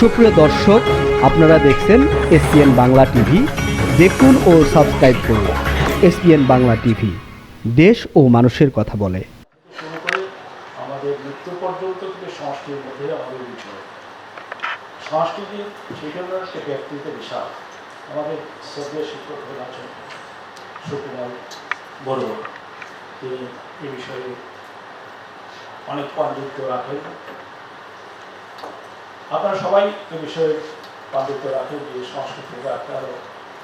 সুপ্রিয় দর্শক, আপনারা দেখছেন এসপিএন বাংলা টিভি। দেখুন ও সাবস্ক্রাইব করুন এসপিএন বাংলা টিভি। দেশ ও মানুষের কথা বলে। অনেক পাণ্ডিত্য রাখেন। আপনারা সবাই এ বিষয়ে পাণ্ডিত্য রাখেন যে সংস্কৃতিটা একটা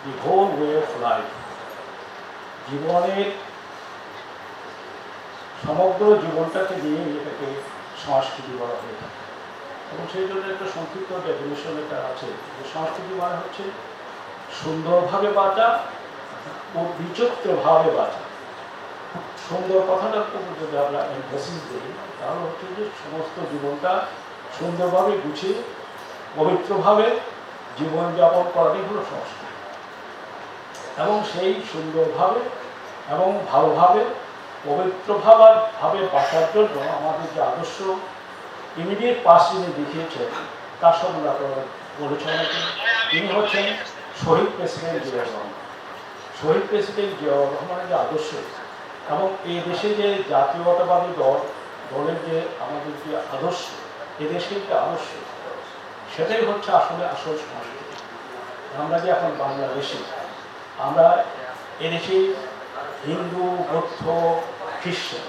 the whole way of life জীবনের সমগ্র জীবনটাকে নিয়ে এটাকে সংস্কৃতি বলা হয়ে থাকে। এবং সেই জন্য একটা সংক্ষিপ্ত ডেফিনেশন এটা আছে যে সংস্কৃতি মানে হচ্ছে সুন্দরভাবে বাঁচা ও বিচিত্রভাবে বাঁচা। সুন্দর কথাটার উপর যদি আমরা এমফেসিস দিই, তাহলে হচ্ছে যে সমস্ত জীবনটা সুন্দরভাবে গুছিয়ে, পবিত্রভাবে জীবনযাপন করাটাই হলো সংস্কৃতি। এবং সেই সুন্দরভাবে এবং ভালোভাবে, পবিত্রভাবে ভাবে বাঁচার জন্য আমাদের যে আদর্শ ইমিডিয়েট পাস যিনি দেখিয়েছেন, তার আপনারা বলেছেন তিনি হচ্ছেন শহীদ প্রেসিডেন্ট জিয়াউর রহমান। শহীদ প্রেসিডেন্ট জিয়াউর রহমানের যে আদর্শ এবং এই দেশে যে জাতীয়তাবাদী দল, দলের যে আমাদের যে আদর্শ এ দেশের যে আদর্শ। সেটাই হচ্ছে আসলে আসল সংস্কৃতি আমরা যে এখন বাংলাদেশে, আমরা এদেশে হিন্দু, বৌদ্ধ, খ্রিস্টান,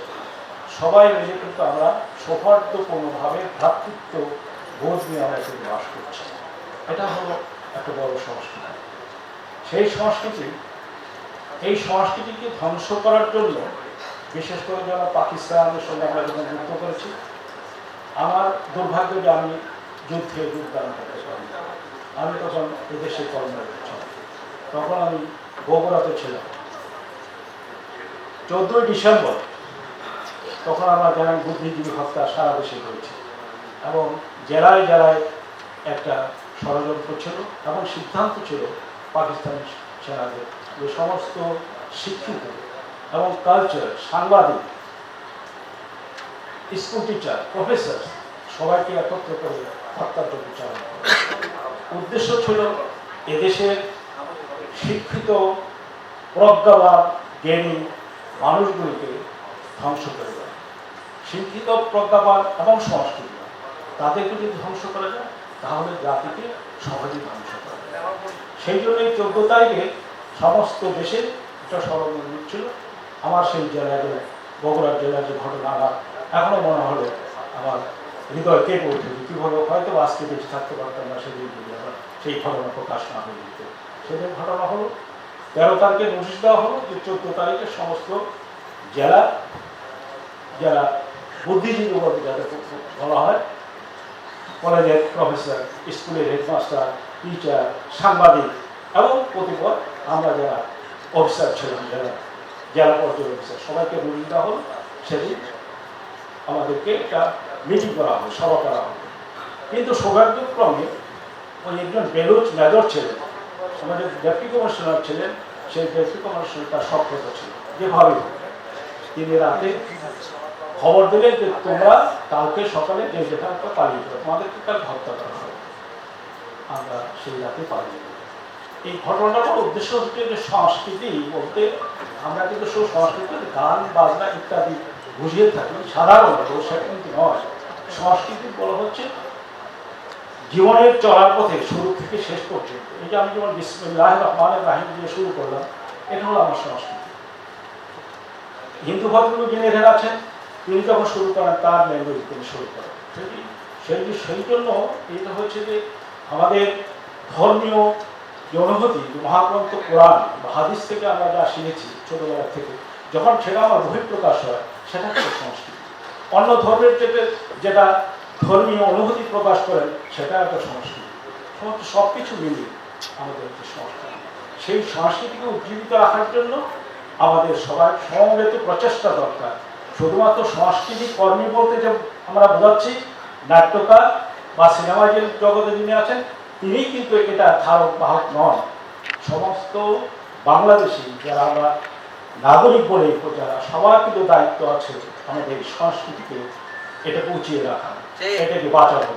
সবাই মিলে কিন্তু আমরা সৌহার্দ্যপূর্ণভাবে ভ্রাতৃত্ব বোধ নিয়ে আমরা এখানে বাস করছি। এটা হলো একটা বড় সংস্কৃতি। সেই সংস্কৃতি, এই সংস্কৃতিকে ধ্বংস করার জন্য বিশেষ করে যারা পাকিস্তানের সঙ্গে আমরা যখন যুদ্ধ করেছি আমার দুর্ভাগ্য যে আমি যুদ্ধে যোগদান করতে পারি। আমি তখন এদেশে কর্মরত ছিলাম। তখন আমি বগুড়াতে ছিলাম। চোদ্দই ডিসেম্বর তখন আমার জানেন বুদ্ধিজীবী হত্যা সারা দেশে হয়েছে এবং জেলায় জেলায় একটা ষড়যন্ত্র ছিল এবং সিদ্ধান্ত ছিল পাকিস্তানি সেনাদের যে সমস্ত শিক্ষিত এবং কালচার সাংবাদিক স্কুল টিচার প্রফেসর সবাইকে একত্র করে চালানো করা। উদ্দেশ্য ছিল এদেশের শিক্ষিত, প্রজ্ঞাবান, জ্ঞানী মানুষগুলিকে ধ্বংস করে দেয় শিক্ষিত, প্রজ্ঞাবান এবং সংস্কৃতিবান তাদেরকে যদি ধ্বংস করা যায়, তাহলে জাতিকে সহজেই ধ্বংস করা যায়। সেই জন্য এই চোদ্দ তারিখে সমস্ত দেশে একটা ষড়যন্ত্র ছিল। আমার সেই জেলায় বগুড়া জেলার যে ঘটনা এখনও মনে হলো আমার হৃদয় কে যে কীভাবে হয়তো আজকে বেশি থাকতে পারতাম না, সেদিন যদি আবার সেই ঘটনা প্রকাশ না হয়ে যেত। সেদিন ঘটনা হলো, তেরো তারিখে নোটিশ দেওয়া হলো যে চোদ্দ তারিখে সমস্ত জেলা যারা বুদ্ধিজীবী বলতে যাদের বলা হয়, কলেজের প্রফেসর, স্কুলের হেডমাস্টার, টিচার, সাংবাদিক এবং প্রতিপদ আমরা যারা অফিসার ছিলাম, যারা জেলা পর্যায়ের অফিসার, সবাইকে নোটিশ দেওয়া হলো, সেদিন আমাদেরকে একটা মিটিং করা হবে, সভা করা হবে। কিন্তু সৌভাগ্যক্রমে ওই একজন বেলুচ মেজর ছিলেন, আমাদের ডেপুটি কমিশনার ছিলেন, সেই ডেপুটি কমিশনার তার সক্রিয়তা ছিল। যেভাবে তিনি রাতে খবর দিলেন যে তোমরা কালকে সকালে যে যেখানে তো পালিয়ে যাবে তোমাদেরকে কাল হত্যা করা হবে। আমরা সেই রাতে পালিয়ে যাব এই ঘটনাটার উদ্দেশ্য হচ্ছে যে সংস্কৃতি বলতে আমরা কিন্তু শুধু গান, বাজনা ইত্যাদি বুঝিয়ে থাকি সাধারণত সেটা কিন্তু নয়। সংস্কৃতি বলা হচ্ছে জীবনের চলার পথে শুরু থেকে শেষ পর্যন্ত। এই যে আমি যেমন বিসমুল্লাহ রহমানের রাহিম দিয়ে শুরু করলাম, এটা হলো আমার সংস্কৃতি। হিন্দু ভদ্রলোক যিনি এখানে আছেন, তিনি যখন শুরু করেন, তার ল্যাঙ্গুয়েজ তিনি শুরু করেন। সেটি সেই সেই জন্য এটা হচ্ছে যে, আমাদের ধর্মীয় যে অনুভূতি মহাগ্রন্থ কোরআন বা হাদিস থেকে আমরা যা শিখেছি ছোটোবেলা থেকে, যখন সেটা আমার বহিঃপ্রকাশ হয় সেটা হচ্ছে সংস্কৃতি। অন্য ধর্মের যেটা যেটা ধর্মীয় অনুভূতি প্রকাশ করেন সেটা একটা সংস্কৃতি। সমস্ত সব কিছু মিলিয়ে আমাদের একটা সংস্কৃতি। সেই সংস্কৃতিকে উজ্জীবিত রাখার জন্য আমাদের সবাই সমবেত প্রচেষ্টা দরকার। শুধুমাত্র সংস্কৃতি কর্মী বলতে যে আমরা বোঝাচ্ছি, নাট্যকার বা সিনেমা যে জগতে যিনি আছেন তিনিই কিন্তু এটা ধারক, বাহক নন। সমস্ত বাংলাদেশি যারা আমরা নাগরিক বলে যারা সবার কিন্তু দায়িত্ব আছে আমাদের সংস্কৃতিকে এটা উঁচিয়ে রাখা এটাকে বাঁচানো